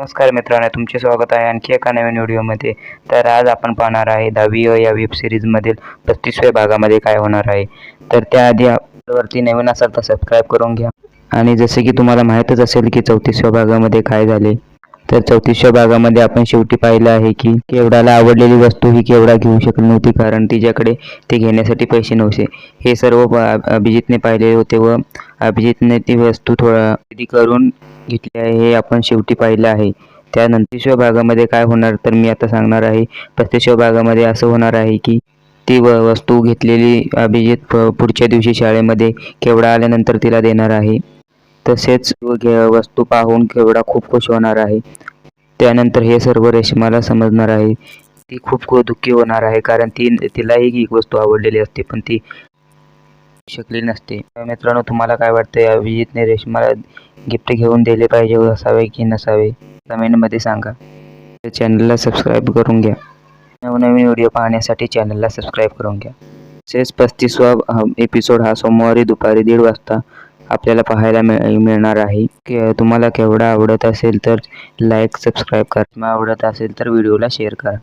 नमस्कार मित्रांनो तुमचे स्वागत आहे आणखी एका नवीन व्हिडिओमध्ये. तर आज आपण पाहणार आहे दहावी अ या वेब सिरीजमधील पस्तीसव्या भागामध्ये काय होणार आहे. तर त्याआधी वरती नवीन असाल तर सबस्क्राईब करून घ्या. आणि जसे की तुम्हाला माहीतच असेल की चौतीसव्या भागामध्ये काय झाले तर चौतीसच्या भागामध्ये आपण शेवटी पाहिलं आहे की केवडाला आवडलेली वस्तू ही केवडा घेऊ शकली नव्हती कारण तिच्याकडे ते घेण्यासाठी पैसे नव्हते. हे सर्व प- अभिजितने पाहिले होते व अभिजितने ती वस्तू थोडा खरेदी करून घेतली आहे हे आपण शेवटी पाहिलं आहे. त्यानंतरच्या भागामध्ये काय होणार तर मी आता सांगणार आहे. प्रत्यक्ष भागामध्ये असं होणार आहे की ती व वस्तू घेतलेली अभिजित पुढच्या दिवशी शाळेमध्ये केवडा आल्यानंतर तिला देणार आहे. तसेच घे- वस्तू पाहून केवडा खूप खुश होणार आहे. त्यानंतर हे सर्व रेशमाला समजणार आहे. ती खूप दुःखी होणार आहे कारण ती तिलाही ही वस्तू आवडलेली असते पण ती शकली नसते. मित्रांनो तुम्हाला काय वाटतंय? अभिजितने रेशमाला गिफ्ट घेऊन दिले पाहिजे असावे की नसावे? कमेंटमध्ये सांगा. चॅनलला सबस्क्राईब करून घ्या. नवनवीन व्हिडिओ पाहण्यासाठी चॅनलला सबस्क्राईब करून घ्या. तसेच पस्तीसवा एपिसोड हा सोमवारी दुपारी दीड वाजता आपल्याला पाहायला मिळ मिळणार आहे. के तुम्हाला केवढा आवडत असेल तर लाईक सबस्क्राईब करा. आवडत असेल तर व्हिडिओला शेअर करा.